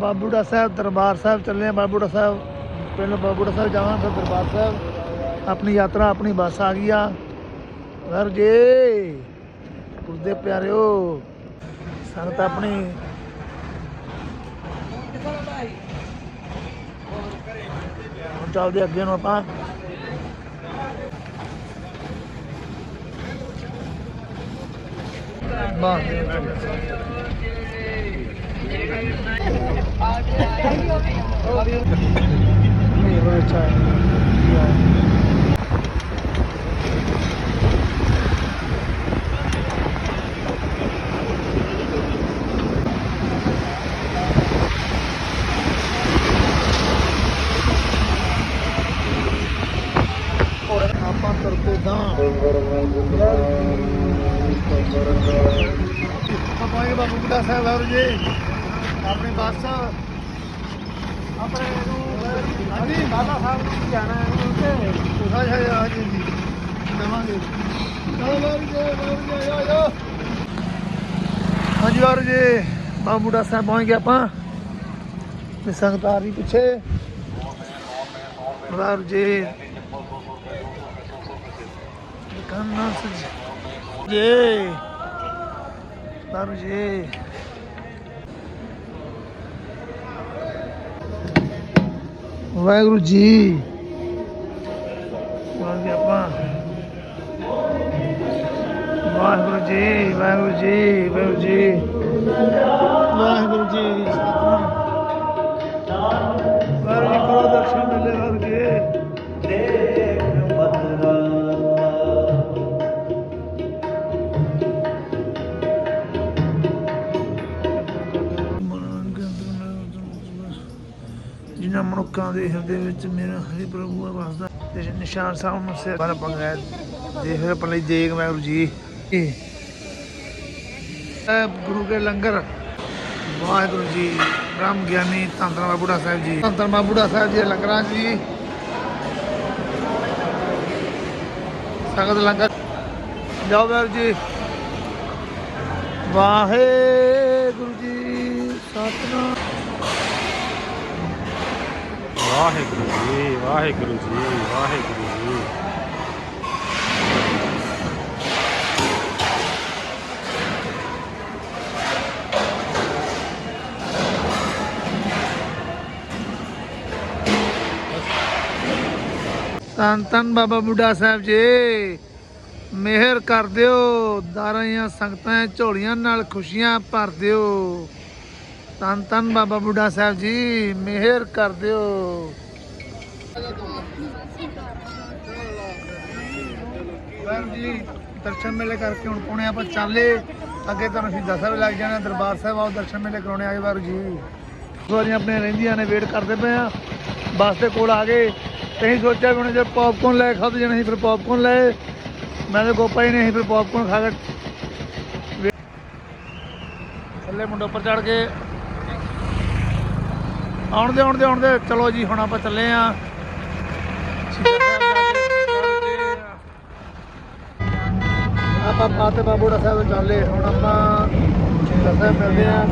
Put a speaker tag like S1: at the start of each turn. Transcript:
S1: ਬਾਬੂੜਾ ਸਾਹਿਬ, ਦਰਬਾਰ ਸਾਹਿਬ ਚੱਲੇ ਆ। ਬਾਬੂੜਾ ਸਾਹਿਬ ਪਹਿਲਾਂ ਬਾਬੂੜਾ ਸਾਹਿਬ ਜਾਵਾਂ ਫਿਰ ਦਰਬਾਰ ਸਾਹਿਬ। ਆਪਣੀ ਯਾਤਰਾ, ਆਪਣੀ ਬੱਸ ਆ ਗਈ ਆ। ਵਰ ਜੇ, ਗੁਰਦੇ ਪਿਆਰਿਓ, ਸੰਗਤ ਆਪਣੀ ਹੁਣ ਚੱਲਦੇ ਅੱਗੇ ਨੂੰ ਆਪਾਂ। ਬਾਹਰ ਨਹੀਂ ਬੜਾ ਅੱਛਾ ਹੈ ਆਪਾਂ ਤੁਰਦੇ ਤਾਂ ਆਪਾਂ ਇਹ ਬਾਬੂ ਬੁੱਢਾ ਸਾਹਿਬ ਆ। ਜੀ ਆਪਣੀ ਬੱਸ ਆਪਣੇ ਨੂੰ ਹਾਂਜੀ ਬਾਬਾ ਸਾਹਿਬ ਨੂੰ ਜਾਣਾ ਹੈ ਉੱਥੇ ਹਾਂ ਹਾਂ ਹਾਂ ਜੀ ਦੇਵਾਂਗੇ ਚਲੋ ਵਾਰ ਜੀ ਵਾਰ ਜੀ ਆ ਹਾਂਜੀ ਵਾਰ ਜੀ ਬਾਬੂ ਸਾਹਿਬ ਪਹੁੰਚ ਗਏ ਆਪਾਂ। ਤੇ ਸੰਗਤ ਆ ਰਹੀ ਪਿੱਛੇ। ਵਾਰ ਜੀ ਦੁਕਾਨਾਂ ਸਜ ਜੀ ਵਾਰ ਜੀ ਵਾਹਿਗੁਰੂ ਜੀ। ਵਾਹਿਗੁਰੂ ਆਪਾਂ। ਵਾਹਿਗੁਰੂ ਜੀ ਵਾਹਿਗੁਰੂ ਜੀ ਵਾਹਿਗੁਰੂ ਜੀ। ਵਾਹਿਗੁਰੂ ਜੀ। ਜਿਨ੍ਹਾਂ ਮਨੁੱਖਾਂ ਦੇ ਹਿਰਦੇ ਵਿੱਚ ਮੇਰਾ ਹਰੀ ਪ੍ਰਭੂ ਹੈ ਵਸਦਾ ਤੇ ਨਿਸ਼ਾਨ ਸਾਹਿਬ ਨੂੰ ਸਿਰ ਪਰ ਪੰਗੈ ਦੇਖ ਰਹੇ ਪਲੇ ਦੇਗ ਵਾਹਿਗੁਰੂ ਜੀ। ਇਹ ਗੁਰੂ ਕੇ ਲੰਗਰ। ਵਾਹਿਗੁਰੂ ਜੀ ਬ੍ਰਹਮ ਗਿਆਨੀ ਧੰਨ ਬੁੱਢਾ ਸਾਹਿਬ ਜੀ। ਧੰਨ ਬੁੱਢਾ ਸਾਹਿਬ ਜੀ ਦੇ ਲੰਗਰਾਂ ਜੀ। ਸੰਗਤ ਲੰਗਰ। ਜਾਓ ਵਾਹਿਗੁਰੂ ਜੀ। ਵਾਹਿਗੁਰੂ ਜੀ ਸਤਨਾਮ।
S2: ਵਾਹਿਗੁਰੂ ਜੀ ਵਾਹਿਗੁਰੂ ਜੀ ਵਾਹਿਗੁਰੂ ਜੀ।
S1: ਧੰਨ ਧੰਨ ਬਾਬਾ ਬੁੱਢਾ ਸਾਹਿਬ ਜੀ। ਮਿਹਰ ਕਰ ਦਿਓ, ਦਾਰਾਂ ਸੰਗਤਾਂ ਝੋਲੀਆਂ ਨਾਲ ਖੁਸ਼ੀਆਂ ਭਰ ਦਿਓ। ਧੰਨ ਧੰਨ ਬਾਬਾ ਬੁੱਢਾ ਸਾਹਿਬ ਜੀ, ਮਿਹਰ ਕਰ ਦਿਓ। ਵਾਹਿਗੁਰੂ ਜੀ, ਦਰਸ਼ਨ ਮੇਲੇ ਕਰਕੇ ਹੁਣ ਪਹੁੰਚੇ ਆਪਾਂ ਚਾਲੇ। ਅੱਗੇ ਤੁਹਾਨੂੰ ਸ਼ਹੀਦਾਂ ਸਾਹਿਬ ਲੱਗ ਜਾਣਾ, ਦਰਬਾਰ ਸਾਹਿਬ ਆਓ, ਦਰਸ਼ਨ ਮੇਲੇ ਕਰਾਉਣੇ ਆਏ ਵਾਹਿਗੁਰੂ ਜੀ। ਸਵਾਰੀਆਂ ਆਪਣੇ ਰਹਿੰਦੀਆਂ ਨੇ, ਵੇਟ ਕਰਦੇ ਪਏ ਆ। ਬੱਸ ਦੇ ਕੋਲ ਆ ਗਏ। ਤੇ ਸੋਚਿਆ ਵੀ ਹੁਣ ਜੇ ਪੌਪਕੌਰਨ ਲੈ ਖਾਦ ਜਣੇ ਸੀ, ਫਿਰ ਪੌਪਕੌਰਨ ਲਏ ਮੈਂ ਤੇ ਗੋਪਾ ਹੀ ਨਹੀਂ ਸੀ ਫਿਰ ਪੌਪਕੌਰਨ ਖਾ ਕੇ ਥੱਲੇ ਮੁੰਡੇ ਉੱਪਰ ਚੜ ਕੇ ਆਉਣ ਦੇ ਆਉਣ ਦੇ ਆਉਣ ਦੇ ਚਲੋ ਜੀ, ਹੁਣ ਆਪਾਂ ਚੱਲੇ ਆ। ਆਪਾਂ ਪਾਤੇ ਬਾਬੂੜਾ ਸਾਹਿਬ ਚੱਲੇ ਹੁਣ ਆਪਾਂ ਸਾਹਿਬ ਮਿਲਦੇ ਆ